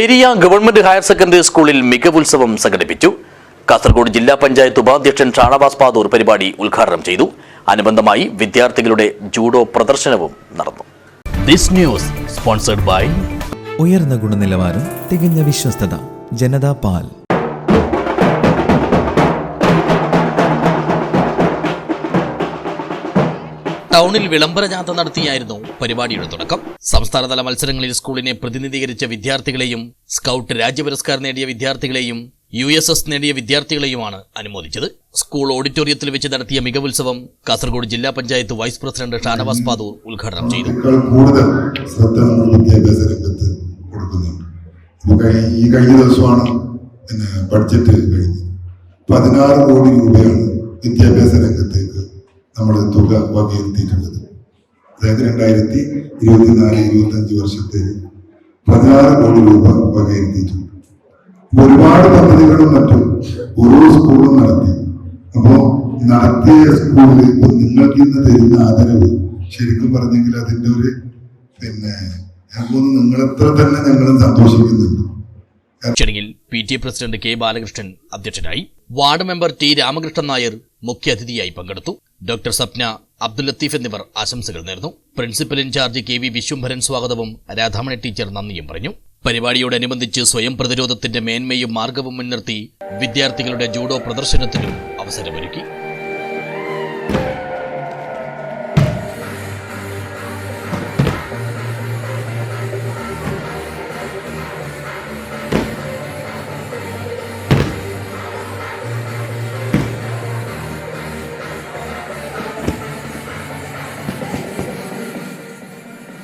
Periya government higher secondary സ്കൂളിൽ മികവുത്സവം സംഘടിപ്പിച്ചു. കാസർഗോഡ് ജില്ലാ പഞ്ചായത്ത് ഉപാധ്യക്ഷൻ ഷാണവാസ് പാദൂർ പരിപാടി ഉദ്ഘാടനം ചെയ്തു. അനുബന്ധമായി വിദ്യാർത്ഥികളുടെ ജൂഡോ പ്രദർശനവും നടന്നു. ദിസ് ന്യൂസ് സ്പോൺസർഡ് ബൈ ഉയർന്ന ഗുണനിലവാരം തികഞ്ഞ വിശ്വസ്തത ജനതാ പാൽ. ടൗണിൽ വിളംബര ജാഥ നടത്തിയായിരുന്നു പരിപാടിയുടെ തുടക്കം. സംസ്ഥാനതല മത്സരങ്ങളിൽ സ്കൂളിനെ പ്രതിനിധീകരിച്ച വിദ്യാർത്ഥികളെയും സ്കൗട്ട് രാജ്യ പുരസ്കാരം നേടിയ വിദ്യാർത്ഥികളെയും യു എസ് എസ് നേടിയ വിദ്യാർത്ഥികളെയുമാണ് അനുമോദിച്ചത്. സ്കൂൾ ഓഡിറ്റോറിയത്തിൽ വെച്ച് നടത്തിയ മികവുത്സവം കാസർഗോഡ് ജില്ലാ പഞ്ചായത്ത് വൈസ് പ്രസിഡന്റ് ഷാനവാസ് പാദൂർ ഉദ്ഘാടനം ചെയ്തു. രംഗത്ത് ഈ- കഴിഞ്ഞ ദിവസമാണ് ബഡ്ജറ്റ് കഴിഞ്ഞത്. പതിനാറ് കോടി രൂപയാണ് വിദ്യാഭ്യാസ രംഗത്തേക്ക് നമ്മൾ തുക വകയിരുത്തിയിട്ടുള്ളത് അതായത് രണ്ടായിരത്തി ഇരുപത്തിനാല് ഇരുപത്തഞ്ച് വർഷത്തെ പതിനാറ് കോടി രൂപ വകയിരുത്തിയിട്ടുണ്ട് ഒരുപാട് പദ്ധതികളും മറ്റും ഓരോ സ്കൂളും നടത്തി. അപ്പോ നടത്തിയ സ്കൂളിൽ ഇപ്പൊ നിങ്ങൾക്ക് ഇന്ന് തരുന്ന ആദരവ് ശരിക്കും പറഞ്ഞെങ്കിൽ അതിന്റെ ഒരു പിന്നെ ഞാൻ നിങ്ങളെത്ര തന്നെ ഞങ്ങളും സന്തോഷിക്കുന്നുണ്ട്. ചടങ്ങിൽ P T A president K Balakrishnan അധ്യക്ഷനായി. Ward member T Ramakrishnan Nair മുഖ്യാതിഥിയായി പങ്കെടുത്തു. ഡോക്ടർ സപ്ന അബ്ദുൽ ലത്തീഫ് എന്നിവർ ആശംസകൾ നേർന്നു. Principal incharge K V Vishwambharan സ്വാഗതവും രാധാമണി ടീച്ചർ നന്ദിയും പറഞ്ഞു. പരിപാടിയോടനുബന്ധിച്ച് സ്വയം പ്രതിരോധത്തിന്റെ മേന്മയും മാർഗവും മുൻനിർത്തി വിദ്യാർത്ഥികളുടെ ജൂഡോ പ്രദർശനത്തിനും അവസരമൊരുക്കി.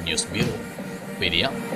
News video. PDF.